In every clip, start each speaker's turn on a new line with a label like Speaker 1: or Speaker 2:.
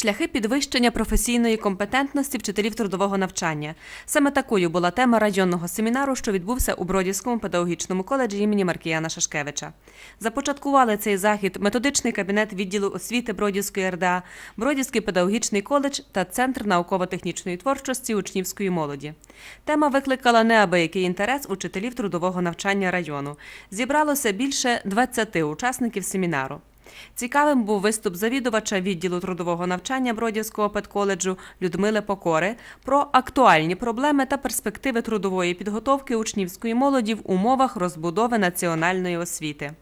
Speaker 1: Шляхи підвищення професійної компетентності вчителів трудового навчання. Саме такою була тема районного семінару, що відбувся у Бродівському педагогічному коледжі імені Маркіяна Шашкевича. Започаткували цей захід методичний кабінет відділу освіти Бродівської РДА, Бродівський педагогічний коледж та Центр науково-технічної творчості учнівської молоді. Тема викликала неабиякий інтерес учителів трудового навчання району. Зібралося більше 20 учасників семінару. Цікавим був виступ завідувача відділу трудового навчання Бродівського педколеджу Людмили Покори про актуальні проблеми та перспективи трудової підготовки учнівської молоді в умовах розбудови національної освіти.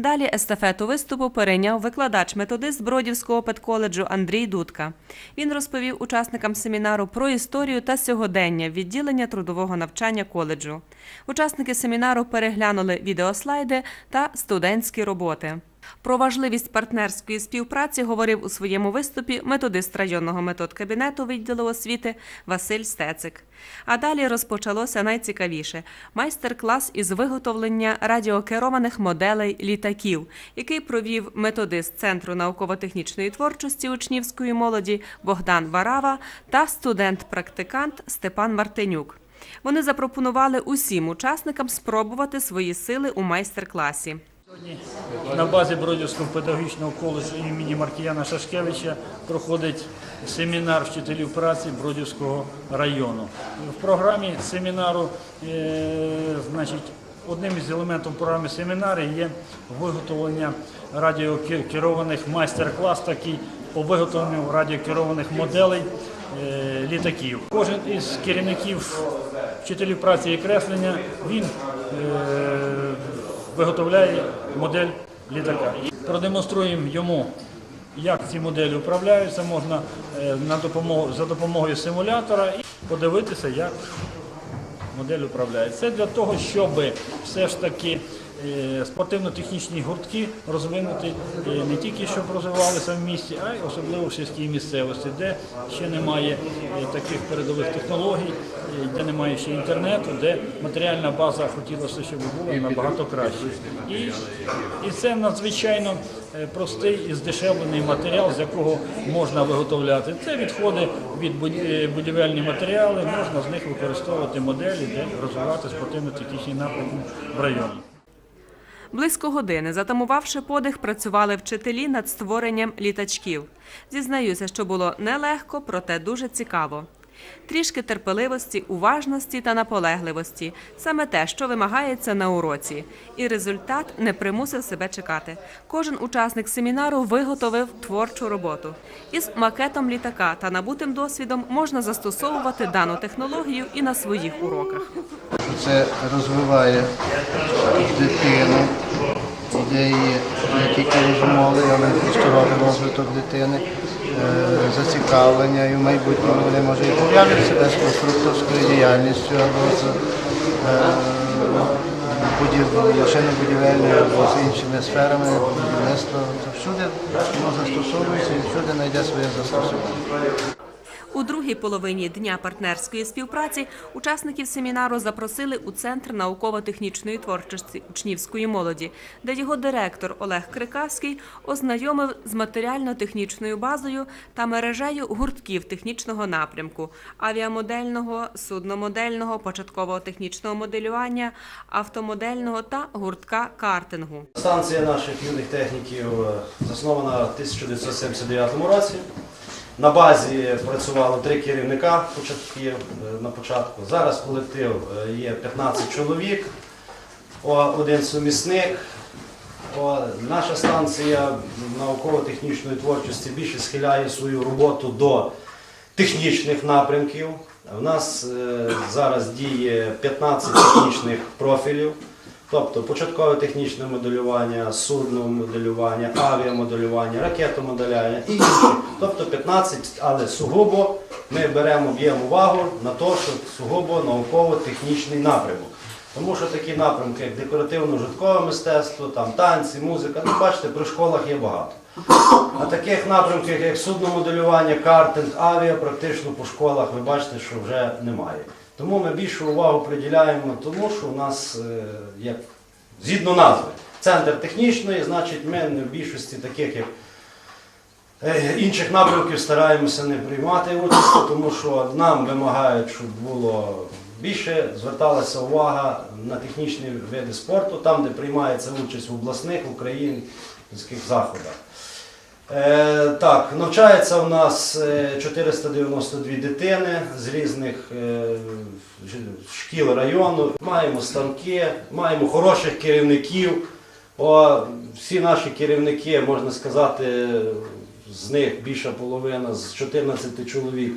Speaker 1: Далі естафету виступу перейняв викладач-методист Бродівського педколеджу Андрій Дудка. Він розповів учасникам семінару про історію та сьогодення відділення трудового навчання коледжу. Учасники семінару переглянули відеослайди та студентські роботи. Про важливість партнерської співпраці говорив у своєму виступі методист районного методкабінету відділу освіти Василь Стецик. А далі розпочалося найцікавіше майстер-клас із виготовлення радіокерованих моделей літаків, який провів методист Центру науково-технічної творчості учнівської молоді Богдан Варава та студент-практикант Степан Мартинюк. Вони запропонували усім учасникам спробувати свої сили у майстер-класі.
Speaker 2: На базі Бродівського педагогічного коледжу імені Маркіяна Шашкевича проходить семінар вчителів праці Бродівського району. В програмі семінару, е, значить, одним із елементів програми семінару є виготовлення радіокерованих майстер-клас такий по виготовленню радіокерованих моделей е, літаків. Кожен із керівників вчителів праці і креслення він е, виготовляє модель літака. Продемонструємо йому, як ці моделі управляються, можна е, на допомогу, за допомогою симулятора і подивитися, як модель управляється. Це для того, щоб все ж таки спортивно-технічні гуртки розвинути е, не тільки щоб розвивалися в місті, а й особливо в сільській місцевості, де ще немає е, таких передових технологій, е, де немає ще інтернету, де матеріальна база хотілося, щоб була набагато краще. І, і це надзвичайно е, простий і здешевлений матеріал, з якого можна виготовляти. Це відходи від буд- е, будівельні матеріали, можна з них використовувати моделі, де розвивати спортивно-технічні напрямки в районі.
Speaker 1: Близько години, затамувавши подих, працювали вчителі над створенням літачків. Зізнаюся, що було нелегко, проте дуже цікаво. Трішки терпеливості, уважності та наполегливості саме те, що вимагається на уроці, і результат не примусив себе чекати. Кожен учасник семінару виготовив творчу роботу. Із макетом літака та набутим досвідом можна застосовувати дану технологію і на своїх уроках.
Speaker 3: Це розвиває дитину, ідеї не тільки розумові, але й просторовий розвиток дитини, е, зацікавлення і в майбутньому вони можуть пов'язати себе з конструкторською діяльністю або з е, будів- машинобудівельною або з іншими сферами. Це всюди воно застосовується і всюди знайде своє застосування.
Speaker 1: У другій половині дня партнерської співпраці учасників семінару запросили у центр науково-технічної творчості учнівської молоді, де його директор Олег Крикавський ознайомив з матеріально-технічною базою та мережею гуртків технічного напрямку авіамодельного, судномодельного, початкового технічного моделювання, автомодельного та гуртка картингу.
Speaker 4: Станція наших юних техніків е, заснована в 1979 році. На базі працювало три керівника початків е, на початку. Зараз колектив е, є 15 чоловік, один сумісник. Наша станція науково-технічної творчості більше схиляє свою роботу до технічних напрямків. У нас е, зараз діє 15 технічних профілів. Тобто початкове технічне моделювання, судне моделювання, авіамоделювання, ракетомоделювання і інші. Тобто 15, але сугубо ми беремо, б'ємо увагу на те, що сугубо науково-технічний напрямок. Тому що такі напрямки, як декоративно-житкове мистецтво, там танці, музика, ну бачите, при школах є багато. А таких напрямків, як судномоделювання, картинг, авіа, практично по школах ви бачите, що вже немає. Тому ми більшу увагу приділяємо тому, що у нас, е, як згідно назви, центр технічної, значить, ми в більшості таких, як Інших напрямків стараємося не приймати участі, тому що нам вимагають, щоб було більше, зверталася увага на технічні види спорту, там, де приймається участь в обласних, українських заходах. Е, так, навчається у нас е, 492 дитини з різних е, шкіл району. Маємо станки, маємо хороших керівників. О, всі наші керівники, можна сказати, з них більша половина, з 14 чоловік,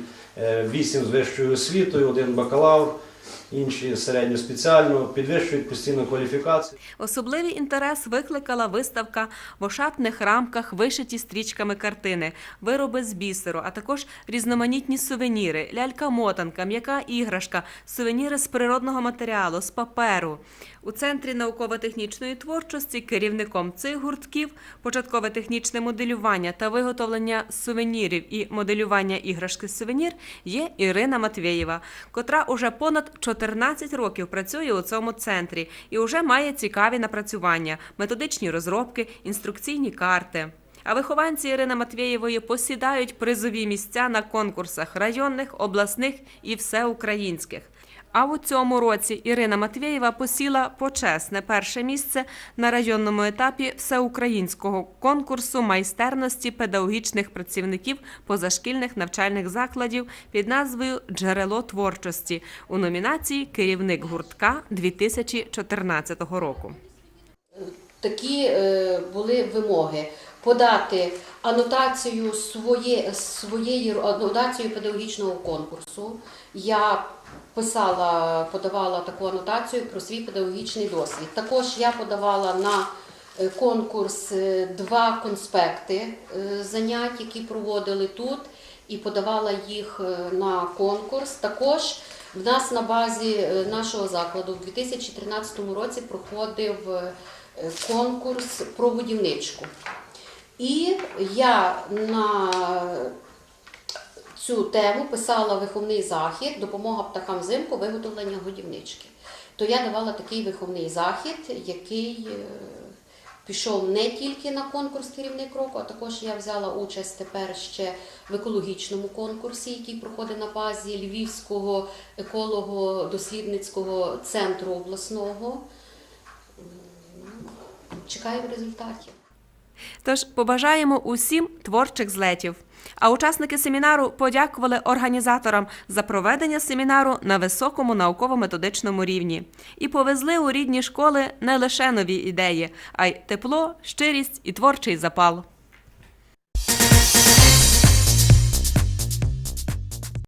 Speaker 4: 8 з вищою освітою, один бакалавр, інші середньоспеціально, підвищують постійно кваліфікацію.
Speaker 1: Особливий інтерес викликала виставка в ошатних рамках, вишиті стрічками картини, вироби з бісеру, а також різноманітні сувеніри, лялька-мотанка, м'яка іграшка, сувеніри з природного матеріалу, з паперу. У центрі науково-технічної творчості керівником цих гуртків початкове технічне моделювання та виготовлення сувенірів і моделювання іграшки сувенір є Ірина Матвєєва, котра уже понад 14 років працює у цьому центрі і вже має цікаві напрацювання, методичні розробки, інструкційні карти. А вихованці Ірини Матвєєвої посідають призові місця на конкурсах районних, обласних і всеукраїнських. А у цьому році Ірина Матвєєва посіла почесне перше місце на районному етапі всеукраїнського конкурсу майстерності педагогічних працівників позашкільних навчальних закладів під назвою Джерело творчості у номінації Керівник гуртка 2014 року.
Speaker 5: такі е, були вимоги подати анотацію своє, своєї анотацію педагогічного конкурсу. Я писала, подавала таку анотацію про свій педагогічний досвід. Також я подавала на е, конкурс е, два конспекти е, занять, які проводили тут, і подавала їх на конкурс. Також в нас на базі нашого закладу в 2013 році проходив конкурс про будівничку. І я на цю тему писала виховний захід Допомога птахам взимку виготовлення годівнички. То я давала такий виховний захід, який е, пішов не тільки на конкурс керівник року, а також я взяла участь тепер ще в екологічному конкурсі, який проходить на базі Львівського еколого-дослідницького центру обласного. Чекаємо результатів.
Speaker 1: Тож побажаємо усім творчих злетів. А учасники семінару подякували організаторам за проведення семінару на високому науково-методичному рівні і повезли у рідні школи не лише нові ідеї, а й тепло, щирість і творчий запал.